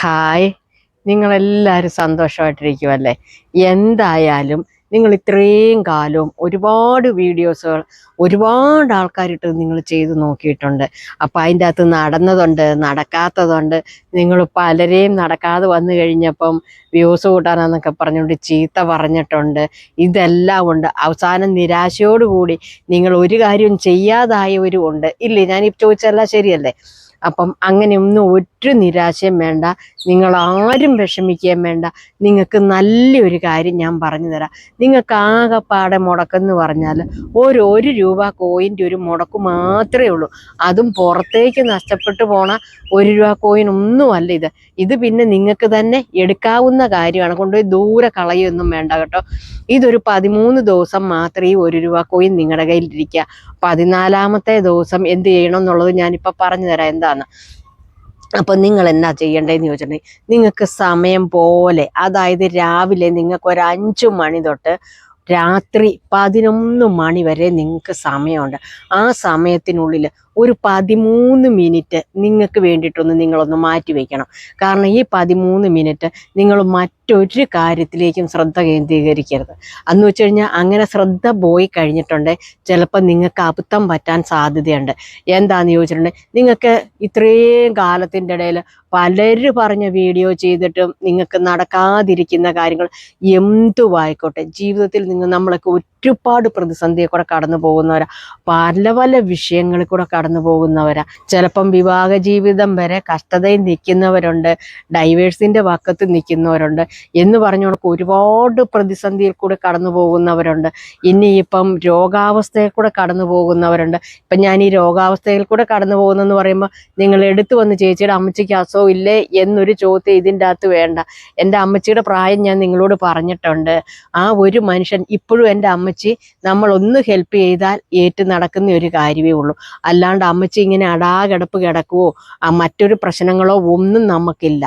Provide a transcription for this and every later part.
Hi. നിങ്ങളെല്ലാവരും സന്തോഷമായിട്ടിരിക്കുമല്ലേ എന്തായാലും നിങ്ങൾ ഇത്രയും കാലവും ഒരുപാട് വീഡിയോസുകൾ ഒരുപാട് ആൾക്കാരിട്ട് നിങ്ങൾ ചെയ്ത് നോക്കിയിട്ടുണ്ട്. അപ്പം അതിന്റെ അകത്ത് നടന്നതുണ്ട് നടക്കാത്തതുണ്ട്. നിങ്ങൾ പലരെയും നടക്കാതെ വന്നു കഴിഞ്ഞപ്പം വ്യൂസ് കൂട്ടാനാന്നൊക്കെ പറഞ്ഞുകൊണ്ട് ചീത്ത പറഞ്ഞിട്ടുണ്ട്. ഇതെല്ലാം ഉണ്ട്. അവസാനം നിരാശയോടുകൂടി നിങ്ങൾ ഒരു കാര്യവും ചെയ്യാതായവരും ഉണ്ട്. ഇല്ലേ? ഞാൻ ഈ ചോദിച്ചതെല്ലാം ശരിയല്ലേ? അപ്പം അങ്ങനെയൊന്നും ഒരു നിരാശയും വേണ്ട. നിങ്ങൾ ആരും വിഷമിക്കുകയും വേണ്ട. നിങ്ങൾക്ക് നല്ലൊരു കാര്യം ഞാൻ പറഞ്ഞു തരാം. നിങ്ങൾക്ക് ആകെപ്പാടെ മുടക്കെന്ന് പറഞ്ഞാൽ ഒരു ഒരു രൂപ കോയിന്റെ ഒരു മുടക്ക് മാത്രമേ ഉള്ളൂ. അതും പുറത്തേക്ക് നഷ്ടപ്പെട്ടു പോണ ഒരു രൂപ കോയിൻ ഒന്നുമല്ല ഇത്. ഇത് പിന്നെ നിങ്ങൾക്ക് തന്നെ എടുക്കാവുന്ന കാര്യമാണ്. കൊണ്ടുപോയി ദൂരെ കളയൊന്നും വേണ്ട കേട്ടോ. ഇതൊരു പതിമൂന്ന് ദിവസം മാത്രമേ ഒരു രൂപ കോയിൻ നിങ്ങളുടെ കയ്യിലിരിക്കുക. പതിനാലാമത്തെ ദിവസം എന്ത് ചെയ്യണം എന്നുള്ളത് ഞാനിപ്പോൾ പറഞ്ഞു തരാം. എന്താന്ന് അപ്പം നിങ്ങൾ എന്നാ ചെയ്യേണ്ടതെന്ന് ചോദിച്ചിട്ടുണ്ടെങ്കിൽ നിങ്ങൾക്ക് സമയം പോലെ അതായത് രാവിലെ നിങ്ങൾക്ക് ഒരു അഞ്ചു മണി തൊട്ട് രാത്രി പതിനൊന്ന് മണി വരെ നിങ്ങൾക്ക് സമയമുണ്ട്. ആ സമയത്തിനുള്ളിൽ ഒരു പതിമൂന്ന് മിനിറ്റ് നിങ്ങൾക്ക് വേണ്ടിയിട്ടൊന്ന് നിങ്ങളൊന്ന് മാറ്റി വയ്ക്കണം കാരണം ഈ പതിമൂന്ന് മിനിറ്റ് നിങ്ങൾ മറ്റൊരു കാര്യത്തിലേക്കും ശ്രദ്ധ കേന്ദ്രീകരിക്കരുത്. അന്ന് വെച്ച് കഴിഞ്ഞാൽ അങ്ങനെ ശ്രദ്ധ പോയി കഴിഞ്ഞിട്ടുണ്ട് ചിലപ്പോൾ നിങ്ങൾക്ക് അബദ്ധം പറ്റാൻ സാധ്യതയുണ്ട്. എന്താണെന്ന് ചോദിച്ചിട്ടുണ്ടെങ്കിൽ നിങ്ങൾക്ക് ഇത്രയും കാലത്തിന്റെ ഇടയിൽ പലരും പറഞ്ഞ വീഡിയോ ചെയ്തിട്ടും നിങ്ങൾക്ക് നടക്കാതിരിക്കുന്ന കാര്യങ്ങൾ എന്തുമായിക്കോട്ടെ ജീവിതത്തിൽ നിങ്ങൾ നമ്മളൊക്കെ ഒരുപാട് പ്രതിസന്ധിയെ കൂടെ കടന്നു പോകുന്നവരാ. പല പല വിഷയങ്ങളിൽ കൂടെ കടന്നു പോകുന്നവരാ. ചിലപ്പം വിവാഹ ജീവിതം വരെ കഷ്ടതയിൽ നിൽക്കുന്നവരുണ്ട്. ഡൈവേഴ്സിന്റെ വക്കത്ത് നിൽക്കുന്നവരുണ്ട്. എന്ന് പറഞ്ഞുകൊണ്ട് ഒരുപാട് പ്രതിസന്ധിയിൽ കൂടെ കടന്നു പോകുന്നവരുണ്ട്. ഇനിയിപ്പം രോഗാവസ്ഥയിൽ കൂടെ കടന്നു പോകുന്നവരുണ്ട്. ഇപ്പം ഞാൻ ഈ രോഗാവസ്ഥയിൽ കൂടെ കടന്നു പോകുന്നെന്ന് പറയുമ്പോൾ നിങ്ങൾ എടുത്തു വന്ന് ചേച്ചിയുടെ അമ്മച്ചിക്ക് അസുഖം ഇല്ലേ എന്നൊരു ചോദ്യം ഇതിന്റെ അകത്ത് വേണ്ട. എന്റെ അമ്മച്ചിയുടെ പ്രായം ഞാൻ നിങ്ങളോട് പറഞ്ഞിട്ടുണ്ട്. ആ ഒരു മനുഷ്യൻ ഇപ്പോഴും എന്റെ അമ്മച്ചി നമ്മൾ ഒന്ന് ഹെൽപ്പ് ചെയ്താൽ ഏറ്റ് നടക്കുന്ന ഒരു കാര്യമേ ഉള്ളൂ. അല്ലാണ്ട് അമ്മച്ചി ഇങ്ങനെ അടാകിടപ്പ് കിടക്കുവോ മറ്റൊരു പ്രശ്നങ്ങളോ ഒന്നും നമുക്കില്ല.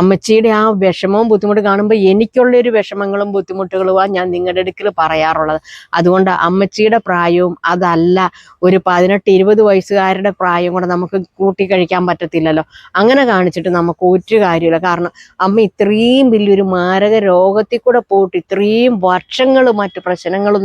അമ്മച്ചിയുടെ ആ വിഷമവും ബുദ്ധിമുട്ട് കാണുമ്പോൾ എനിക്കുള്ളൊരു വിഷമങ്ങളും ബുദ്ധിമുട്ടുകളുമാണ് ഞാൻ നിങ്ങളുടെ അടുക്കൽ പറയാറുള്ളത്. അതുകൊണ്ട് അമ്മച്ചിയുടെ പ്രായവും അതല്ല ഒരു പതിനെട്ട് ഇരുപത് വയസ്സുകാരുടെ പ്രായം കൂടെ നമുക്ക് കൂട്ടി കഴിക്കാൻ പറ്റത്തില്ലല്ലോ. അങ്ങനെ കാണിച്ചിട്ട് നമുക്ക് ഒരു കാര്യമില്ല കാരണം അമ്മ ഇത്രയും വലിയൊരു മാരക രോഗത്തിൽ കൂടെ പോയിട്ട് ഇത്രയും വർഷങ്ങൾ മറ്റു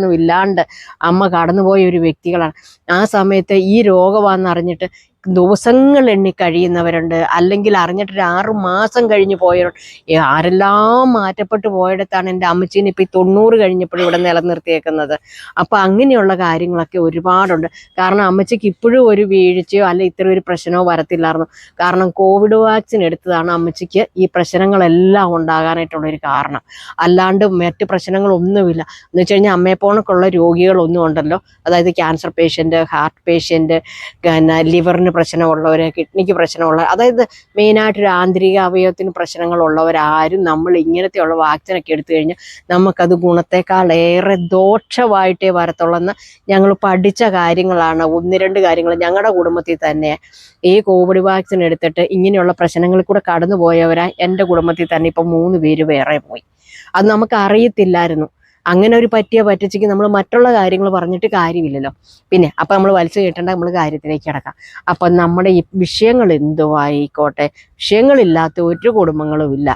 പ്രശ്നങ്ങളൊന്നും ഇല്ലാണ്ട് അമ്മ കടന്നുപോയ ഒരു വ്യക്തികളാണ്. ആ സമയത്ത് ഈ രോഗമാണെന്ന് അറിഞ്ഞിട്ട് ദിവസങ്ങൾ എണ്ണി കഴിയുന്നവരുണ്ട്. അല്ലെങ്കിൽ അറിഞ്ഞിട്ട് ഒരു ആറു മാസം കഴിഞ്ഞ് പോയവരുണ്ട് ആരെല്ലാം മാറ്റപ്പെട്ടു പോയിടത്താണ് എന്റെ അമ്മച്ചീനെ ഇപ്പം ഈ തൊണ്ണൂറ് കഴിഞ്ഞപ്പോഴും ഇവിടെ നിലനിർത്തിയേക്കുന്നത്. അപ്പം അങ്ങനെയുള്ള കാര്യങ്ങളൊക്കെ ഒരുപാടുണ്ട്. കാരണം അമ്മച്ചിക്ക് ഇപ്പോഴും ഒരു വീഴ്ചയോ അല്ലെ ഇത്ര ഒരു പ്രശ്നമോ വരത്തില്ലായിരുന്നു. കാരണം കോവിഡ് വാക്സിൻ എടുത്തതാണ് അമ്മച്ചിക്ക് ഈ പ്രശ്നങ്ങളെല്ലാം ഉണ്ടാകാനായിട്ടുള്ള ഒരു കാരണം. അല്ലാണ്ട് മറ്റ് പ്രശ്നങ്ങളൊന്നുമില്ല. എന്ന് വെച്ച് കഴിഞ്ഞാൽ അമ്മയെപ്പോണക്കുള്ള രോഗികളൊന്നും ഉണ്ടല്ലോ. അതായത് ക്യാൻസർ പേഷ്യന്റ് ഹാർട്ട് പേഷ്യന്റ് പിന്നെ ലിവറിന് പ്രശ്നമുള്ളവർ കിഡ്നിക്ക് പ്രശ്നമുള്ള അതായത് മെയിനായിട്ട് ഒരു ആന്തരിക അവയവത്തിന് പ്രശ്നങ്ങളുള്ളവരാരും നമ്മൾ ഇങ്ങനത്തെയുള്ള വാക്സിനൊക്കെ എടുത്തു കഴിഞ്ഞാൽ നമുക്കത് ഗുണത്തെക്കാൾ ഏറെ ദോഷമായിട്ടേ വരത്തുള്ളെന്ന് ഞങ്ങൾ പഠിച്ച കാര്യങ്ങളാണ്. ഒന്ന് രണ്ട് കാര്യങ്ങൾ ഞങ്ങളുടെ കുടുംബത്തിൽ തന്നെ ഈ കോവിഡ് വാക്സിൻ എടുത്തിട്ട് ഇങ്ങനെയുള്ള പ്രശ്നങ്ങളിൽ കൂടെ കടന്നു പോയവരാ എന്റെ കുടുംബത്തിൽ തന്നെ ഇപ്പം മൂന്ന് പേര് വേറെ പോയി. അത് നമുക്ക് അറിയത്തില്ലായിരുന്നു. അങ്ങനെ ഒരു പറ്റിയ പറ്റിച്ചയ്ക്ക് നമ്മൾ മറ്റുള്ള കാര്യങ്ങൾ പറഞ്ഞിട്ട് കാര്യമില്ലല്ലോ. പിന്നെ അപ്പം നമ്മൾ വലിച്ചു കേട്ടേണ്ട നമ്മൾ കാര്യത്തിലേക്ക് കിടക്കാം. അപ്പം നമ്മുടെ ഈ വിഷയങ്ങൾ എന്തോ ആയിക്കോട്ടെ വിഷയങ്ങളില്ലാത്ത ഒരു കുടുംബങ്ങളും ഇല്ല.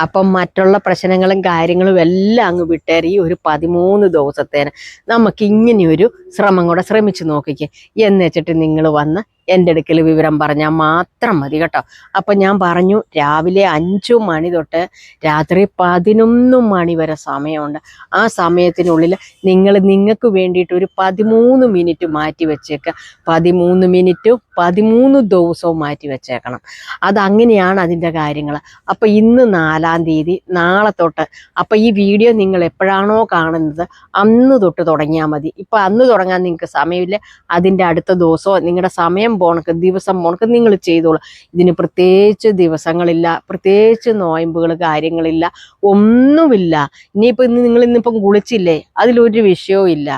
അപ്പം മറ്റുള്ള പ്രശ്നങ്ങളും കാര്യങ്ങളും എല്ലാം അങ്ങ് വിട്ടേറി ഈ ഒരു പതിമൂന്ന് ദിവസത്തേന്. നമുക്ക് ഇങ്ങനെയൊരു ശ്രമം കൂടെ ശ്രമിച്ചു നോക്കിക്കേ. എന്ന് വെച്ചിട്ട് നിങ്ങൾ വന്ന് എന്റെ അടുക്കൽ വിവരം പറഞ്ഞാൽ മാത്രം മതി കേട്ടോ. അപ്പം ഞാൻ പറഞ്ഞു രാവിലെ അഞ്ചു മണി തൊട്ട് രാത്രി പതിനൊന്ന് മണി വരെ സമയമുണ്ട്. ആ സമയത്തിനുള്ളിൽ നിങ്ങൾ നിങ്ങൾക്ക് വേണ്ടിയിട്ട് ഒരു പതിമൂന്ന് മിനിറ്റ് മാറ്റി വെച്ചേക്കുക പതിമൂന്ന് മിനിറ്റും പതിമൂന്ന് ദിവസവും മാറ്റി വെച്ചേക്കണം. അതങ്ങനെയാണ് അതിന്റെ കാര്യങ്ങൾ. അപ്പം ഇന്ന് നാലാം തീയതി നാളെ തൊട്ട്. അപ്പം ഈ വീഡിയോ നിങ്ങൾ എപ്പോഴാണോ കാണുന്നത് അന്ന് തൊട്ട് തുടങ്ങിയാൽ മതി. ഇപ്പം അന്ന് തുടങ്ങാൻ നിങ്ങൾക്ക് സമയമില്ല. അതിന്റെ അടുത്ത ദിവസമോ നിങ്ങളുടെ സമയം പോണക്ക് ദിവസം പോണക്ക് നിങ്ങൾ ചെയ്തോളൂ. ഇതിന് പ്രത്യേകിച്ച് ദിവസങ്ങളില്ല പ്രത്യേകിച്ച് നോയമ്പുകൾ കാര്യങ്ങളില്ല ഒന്നുമില്ല. ഇനിയിപ്പോൾ ഇന്ന് നിങ്ങൾ ഇന്നിപ്പം കുളിച്ചില്ലേ? അതിലൊരു വിഷയവും ഇല്ല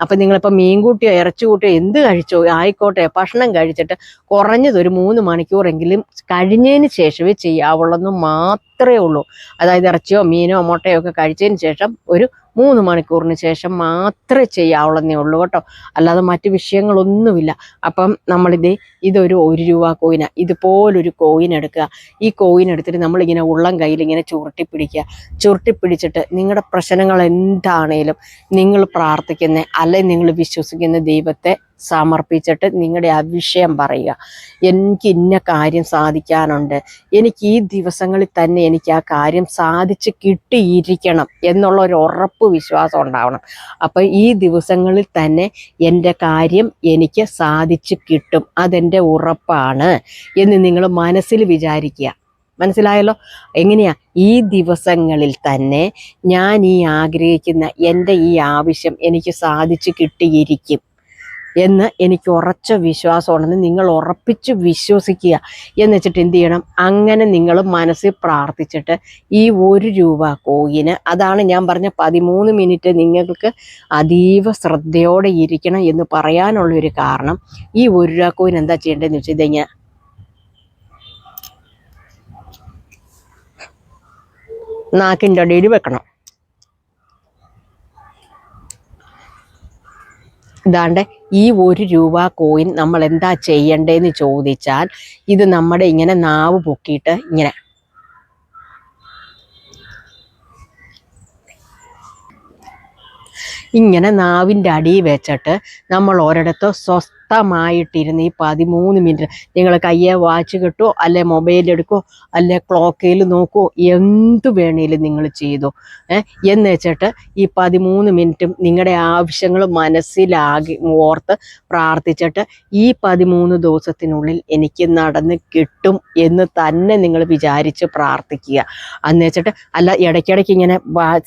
അപ്പം നിങ്ങളിപ്പോൾ മീൻ കൂട്ടിയോ ഇറച്ചി കൂട്ടിയോ എന്ത് കഴിച്ചോ ആയിക്കോട്ടെ ഭക്ഷണം കഴിച്ചിട്ട് കുറഞ്ഞത് ഒരു മൂന്ന് മണിക്കൂറെങ്കിലും കഴിഞ്ഞതിന് ശേഷമേ ചെയ്യാവുള്ളൂ മാത്രമേ ഉള്ളൂ. അതായത് ഇറച്ചിയോ മീനോ മുട്ടയോ ഒക്കെ കഴിച്ചതിന് ശേഷം ഒരു മൂന്ന് മണിക്കൂറിന് ശേഷം മാത്രമേ ചെയ്യാവുള്ളതേ ഉള്ളൂ കേട്ടോ. അല്ലാതെ മറ്റ് വിഷയങ്ങളൊന്നുമില്ല. അപ്പം നമ്മളിത് ഇതൊരു ഒരു രൂപ കോയിനാണ് ഇതുപോലൊരു കോയിൻ എടുക്കുക. ഈ കോയിൻ എടുത്തിട്ട് നമ്മളിങ്ങനെ ഉള്ളം കയ്യിൽ ഇങ്ങനെ ചുരുട്ടി പിടിക്കുക ചുരുട്ടി പിടിച്ചിട്ട് നിങ്ങളുടെ പ്രശ്നങ്ങൾ എന്താണേലും നിങ്ങൾ പ്രാർത്ഥിക്കുന്ന അല്ലെങ്കിൽ നിങ്ങൾ വിശ്വസിക്കുന്ന ദൈവത്തെ സമർപ്പിച്ചിട്ട് നിങ്ങളുടെ ആ പറയുക. എനിക്ക് ഇന്ന കാര്യം സാധിക്കാനുണ്ട്. എനിക്ക് ഈ ദിവസങ്ങളിൽ തന്നെ എനിക്ക് ആ കാര്യം സാധിച്ച് കിട്ടിയിരിക്കണം എന്നുള്ള ഒരു ഉറപ്പ് വിശ്വാസം ഉണ്ടാവണം. അപ്പം ഈ ദിവസങ്ങളിൽ തന്നെ എന്റെ കാര്യം എനിക്ക് സാധിച്ച് കിട്ടും. അതെന്റെ ഉറപ്പാണ് എന്ന് നിങ്ങൾ മനസ്സിൽ വിചാരിക്കുക. മനസ്സിലായല്ലോ? എങ്ങനെയാ? ഈ ദിവസങ്ങളിൽ തന്നെ ഞാൻ ഈ ആഗ്രഹിക്കുന്ന എന്റെ ഈ ആവശ്യം എനിക്ക് സാധിച്ചു കിട്ടിയിരിക്കും. എന്ന് എനിക്ക് ഉറച്ച വിശ്വാസമുണ്ടെന്ന് നിങ്ങൾ ഉറപ്പിച്ച് വിശ്വസിക്കുക. എന്ന് വെച്ചിട്ട് എന്ത് ചെയ്യണം? അങ്ങനെ നിങ്ങൾ മനസ്സിൽ പ്രാർത്ഥിച്ചിട്ട് ഈ ഒരു രൂപ കോയിന് അതാണ് ഞാൻ പറഞ്ഞ പതിമൂന്ന് മിനിറ്റ് നിങ്ങൾക്ക് അതീവ ശ്രദ്ധയോടെ ഇരിക്കണം എന്ന് പറയാനുള്ളൊരു കാരണം. ഈ ഒരു രൂപ കോയിൻ എന്താ ചെയ്യേണ്ടതെന്ന് വെച്ചാൽ ഇതെങ്ങനെ നാക്കിന്റെ അടിയിൽ വെക്കണം. ഇതാണ്ട് ഈ ഒരു രൂപ കോയിൻ നമ്മൾ എന്താ ചെയ്യണ്ടേന്ന് ചോദിച്ചാൽ ഇത് നമ്മുടെ ഇങ്ങനെ നാവ് പൊക്കിയിട്ട് ഇങ്ങനെ. ഇങ്ങനെ നാവിന്റെ അടിയിൽ വെച്ചിട്ട് നമ്മൾ ഒരിടത്ത് സ്വസ്ഥമായിട്ടിരുന്ന് ഈ പതിമൂന്ന് മിനിറ്റ് നിങ്ങൾ കയ്യെ വാച്ച് കിട്ടുമോ അല്ലെ മൊബൈൽ എടുക്കോ അല്ലെ ക്ലോക്കയിൽ നോക്കുമോ എന്ത് വേണേലും നിങ്ങൾ ചെയ്തു. എന്ന് വെച്ചിട്ട് ഈ പതിമൂന്ന് മിനിറ്റും നിങ്ങളുടെ ആവശ്യങ്ങൾ മനസ്സിലാകി ഓർത്ത് പ്രാർത്ഥിച്ചിട്ട് ഈ പതിമൂന്ന് ദിവസത്തിനുള്ളിൽ എനിക്ക് നടന്ന് കിട്ടും എന്ന് തന്നെ നിങ്ങൾ വിചാരിച്ച് പ്രാർത്ഥിക്കുക. എന്ന് വെച്ചിട്ട് അല്ല ഇടയ്ക്കിടയ്ക്ക് ഇങ്ങനെ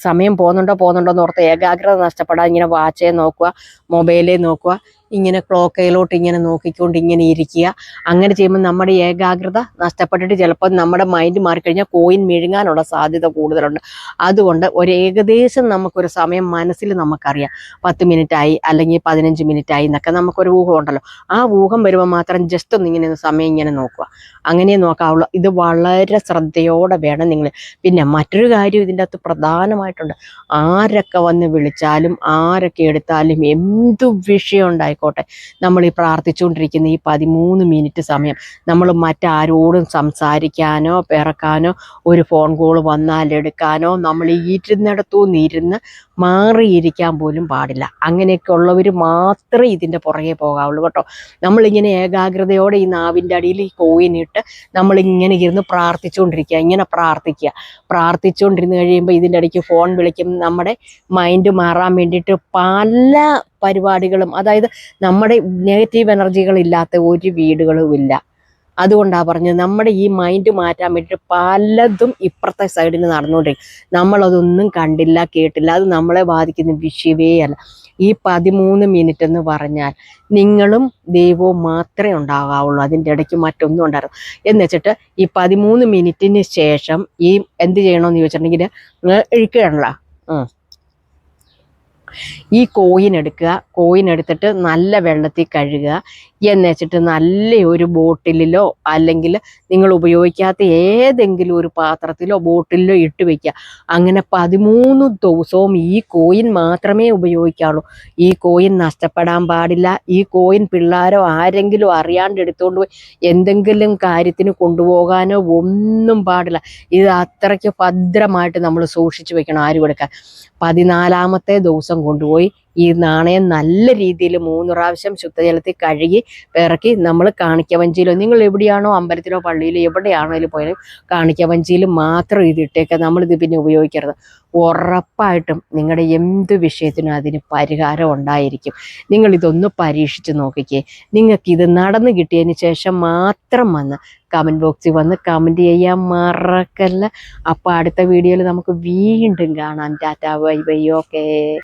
സമയം പോകുന്നുണ്ടോ പോകുന്നുണ്ടോ എന്ന് ഓർത്ത് ഏകാഗ്രത നഷ്ടപ്പെടാതെ ഇങ്ങനെ വാച്ചേ നോക്കുക മൊബൈലേ നോക്കുക ഇങ്ങനെ ക്ലോക്കയിലോട്ട് ഇങ്ങനെ നോക്കിക്കൊണ്ട് ഇങ്ങനെ ഇരിക്കുക. അങ്ങനെ ചെയ്യുമ്പോൾ നമ്മുടെ ഏകാഗ്രത നഷ്ടപ്പെട്ടിട്ട് ചിലപ്പോൾ നമ്മുടെ മൈൻഡ് മാറിക്കഴിഞ്ഞാൽ കോയിൻ മെഴുങ്ങാനുള്ള സാധ്യത കൂടുതലുണ്ട്. അതുകൊണ്ട് ഒരു ഏകദേശം നമുക്കൊരു സമയം മനസ്സിൽ നമുക്കറിയാം. പത്ത് മിനിറ്റ് ആയി അല്ലെങ്കിൽ പതിനഞ്ച് മിനിറ്റ് ആയി എന്നൊക്കെ നമുക്കൊരു ഊഹം ഉണ്ടല്ലോ. ആ ഊഹം വരുമ്പോൾ മാത്രം ജസ്റ്റ് ഒന്ന് ഇങ്ങനെ സമയം ഇങ്ങനെ നോക്കുക. അങ്ങനെ നോക്കാവുള്ളൂ. ഇത് വളരെ ശ്രദ്ധയോടെ വേണം നിങ്ങൾ. പിന്നെ മറ്റൊരു കാര്യം ഇതിന്റെ അകത്ത് പ്രധാനമായിട്ടുണ്ട്. ആരൊക്കെ വന്ന് വിളിച്ചാലും ആരൊക്കെ എടുത്താലും എന്തു വിഷയം ഉണ്ടായിക്കോട്ടെ നമ്മൾ ഈ പ്രാർത്ഥിച്ചുകൊണ്ടിരിക്കുന്ന ഈ പതിമൂന്ന് മിനിറ്റ് സമയം നമ്മൾ മറ്റാരോടും സംസാരിക്കാനോ പിറക്കാനോ ഒരു ഫോൺ കോൾ വന്നാൽ എടുക്കാനോ നമ്മൾ ഇരുന്നിടത്തുനിന്ന് ഇരുന്ന് മാറിയിരിക്കാൻ പോലും പാടില്ല. അങ്ങനെയൊക്കെ ഉള്ളവർ മാത്രമേ ഇതിന്റെ പുറകെ പോകാവുള്ളൂ കേട്ടോ. നമ്മളിങ്ങനെ ഏകാഗ്രതയോടെ ഈ നാവിന്റെ അടിയിൽ ഈ കോയിനിട്ട് നമ്മളിങ്ങനെ ഇരുന്ന് പ്രാർത്ഥിച്ചുകൊണ്ടിരിക്കുക ഇങ്ങനെ പ്രാർത്ഥിക്കുക. പ്രാർത്ഥിച്ചുകൊണ്ടിരുന്ന് കഴിയുമ്പോൾ ഇതിന്റെ ഇടയ്ക്ക് ഫോൺ വിളിക്കും. നമ്മുടെ മൈൻഡ് മാറാൻ വേണ്ടിയിട്ട് പല പരിപാടികളും അതായത് നമ്മുടെ നെഗറ്റീവ് എനർജികൾ ഇല്ലാത്ത ഒരു വീടുകളും ഇല്ല. അതുകൊണ്ടാണ് പറഞ്ഞത് നമ്മുടെ ഈ മൈൻഡ് മാറ്റാൻ വേണ്ടിയിട്ട് പലതും ഇപ്പുറത്തെ സൈഡിൽ നടന്നുകൊണ്ടിരിക്കും നമ്മളതൊന്നും കണ്ടില്ല കേട്ടില്ല അത് നമ്മളെ ബാധിക്കുന്ന വിഷയമേ അല്ല. ഈ പതിമൂന്ന് മിനിറ്റ് എന്ന് പറഞ്ഞാൽ നിങ്ങളും ദൈവവും മാത്രമേ ഉണ്ടാകാവുള്ളൂ. അതിന്റെ ഇടയ്ക്ക് മറ്റൊന്നും ഉണ്ടായിരുന്നു എന്ന് വെച്ചിട്ട് ഈ പതിമൂന്ന് മിനിറ്റിന് ശേഷം ഈ എന്ത് ചെയ്യണമെന്ന് ചോദിച്ചിട്ടുണ്ടെങ്കിൽ ഇഴിക്കുകയാണല്ലോ ഈ കോയിൻ എടുക്കുക. കോയിൻ എടുത്തിട്ട് നല്ല വെള്ളത്തിൽ കഴുകുക. എന്ന് വെച്ചിട്ട് നല്ല ഒരു ബോട്ടിലിലോ അല്ലെങ്കിൽ നിങ്ങൾ ഉപയോഗിക്കാത്ത ഏതെങ്കിലും ഒരു പാത്രത്തിലോ ബോട്ടിലിലോ ഇട്ട് വെക്കുക. അങ്ങനെ പതിമൂന്ന് ദിവസവും ഈ കോയിൻ മാത്രമേ ഉപയോഗിക്കാവുള്ളൂ ഈ കോയിൻ നഷ്ടപ്പെടാൻ പാടില്ല. ഈ കോയിൻ പിള്ളേരോ ആരെങ്കിലും അറിയാണ്ട് എടുത്തുകൊണ്ട് പോയി എന്തെങ്കിലും കാര്യത്തിന് കൊണ്ടുപോകാനോ ഒന്നും പാടില്ല. ഇത് അത്രയ്ക്ക് ഭദ്രമായിട്ട് നമ്മൾ സൂക്ഷിച്ചു വെക്കണം ആരും എടുക്കാൻ പതിനാലാമത്തെ ദിവസം കൊണ്ടുപോയി ഈ നാണയം നല്ല രീതിയിൽ മൂന്ന് പ്രാവശ്യം ശുദ്ധജലത്തിൽ കഴുകി ഇറക്കി നമ്മൾ കാണിക്കവഞ്ചിയിലോ നിങ്ങൾ എവിടെയാണോ അമ്പലത്തിലോ പള്ളിയിലോ എവിടെയാണോ പോയാലും കാണിക്കവഞ്ചിയിൽ മാത്രം ഇത് ഇട്ടേക്കുക നമ്മളിത് പിന്നെ ഉപയോഗിക്കരുത്. ഉറപ്പായിട്ടും നിങ്ങളുടെ എന്ത് വിഷയത്തിനും അതിന് പരിഹാരം ഉണ്ടായിരിക്കും. നിങ്ങൾ ഇതൊന്ന് പരീക്ഷിച്ച് നോക്കിക്കേ. നിങ്ങൾക്ക് ഇത് നടന്നു കിട്ടിയതിന് ശേഷം മാത്രം വന്ന് കമന്റ് ബോക്സിൽ വന്ന് കമന്റ് ചെയ്യാൻ മറക്കല്ല. അപ്പോൾ അടുത്ത വീഡിയോയിൽ നമുക്ക് വീണ്ടും കാണാം. Tata bye bye. ഓക്കേ.